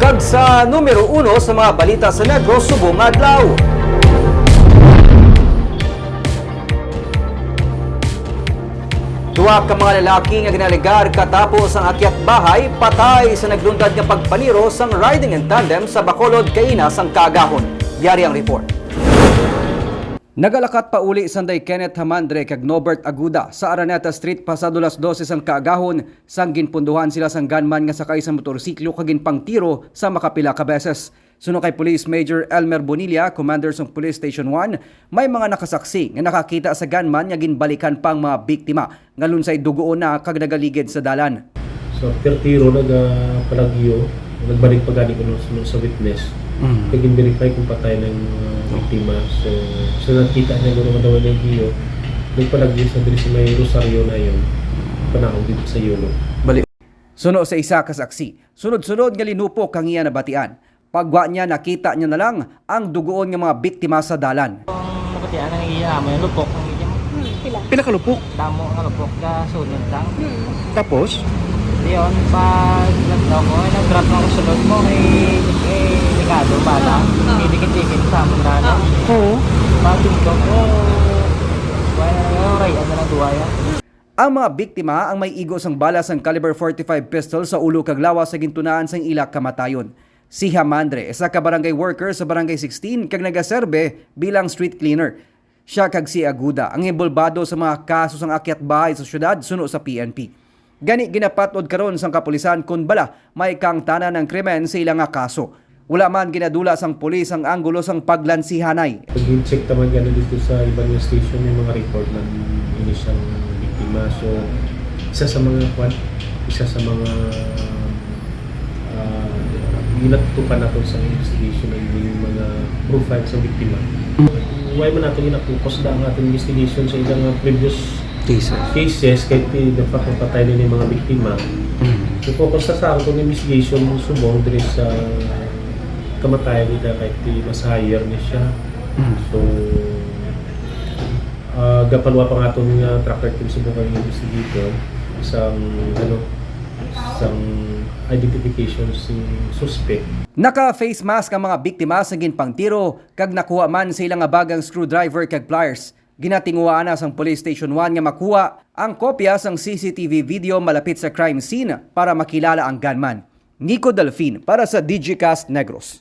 Kag sa numero uno sa mga balita sa Negros subong adlaw. Duwa ka mga lalaki nga ginaligar katapos ang akyat bahay patay sa naglundad nga pagpaniro sang riding in tandem sa Bacolod Kaina sang Kagahon. Yari ang report. Nagalakat pa uli sanday Kenneth Hamandre kag Nobert Aguda sa Araneta Street pasado las 12 sang kaagahon sang ginpunduhan sila sang gunman nga sakay sa motorsiklo kag ginpangtiro sa makapila ka beses. Suno kay Police Major Elmer Bonilla, Commander sa Police Station 1, may mga nakasaksi nga nakakita sa gunman nga ginbalikan pang mga biktima nga lunsay dugoon na kag nagaligid sa dalan. So after tiro, nagpalagyo, nagbalik pa gani ko nung sa witness. Mm. Naging verify kung patay ng uh, biktima. So, so nakita niya kung naman daw ng hiyo. Nagpalagyo sa diri sa may Rosario na yun. Panahon dito sa Yolo. Bali. Suno sa isa ka saksi. Sunod-sunod nga linupok kang iya nabatian. Pagwa niya nakita niya na lang ang dugoon nga mga biktima sa dalan. Ang napatian ang iya yung lupok ang iya mo. Pila? Pinakalupok. Damo ang lupok ka sunod lang. Tapos, Diyon pag nagdaw mo, ay nag-drop mo ang sunod mo kay bata. May dikit-dikit sa amon na ano. Oo. Tingko ko, wala na nga ray ano na duwaya. Ang mga biktima ang may igos ang balas ng caliber 45 pistol sa ulo kag lawas sa gintunaan sang ila kamatayon. Si Hamandre, isa ka barangay worker sa barangay 16 kag nagaserbe bilang street cleaner. Siya kag si Aguda ang involbado sa mga kaso sang akyat bahay sa syudad suno sa PNP. Gani ginapatod karon sang kapulisan kun bala may kang tanan ng krimen sa ilang nga kaso. Wala man ginadula sang pulis ang anggulo sang paglansihanay. Pag-check naman gano'n dito sa ibang yung station yung mga report ng inisyang biktima. So, isa sa mga kwan, isa sa mga uh, ginatutukan natin sa investigation ng yung mga profile sa biktima. Why man natin ginafocus na ang ating investigation sa ilang previous Jesus. cases kahit di the fact na patay nila yung mga biktima. So, focus na sa akong investigation mo subong diri sa kamatayan nila kahit di mas higher ni siya. So, uh, gapalwa pa nga itong uh, tracker team subong kang investigator isang ano isang identification si suspect Naka-face mask ang mga biktima sa ginpangtiro kag nakuha man sa ilang abagang screwdriver kag pliers. Ginatinguhaan na sang Police Station 1 nga makuha ang kopya sang CCTV video malapit sa crime scene para makilala ang gunman. Nico Delfin para sa Digicast Negros.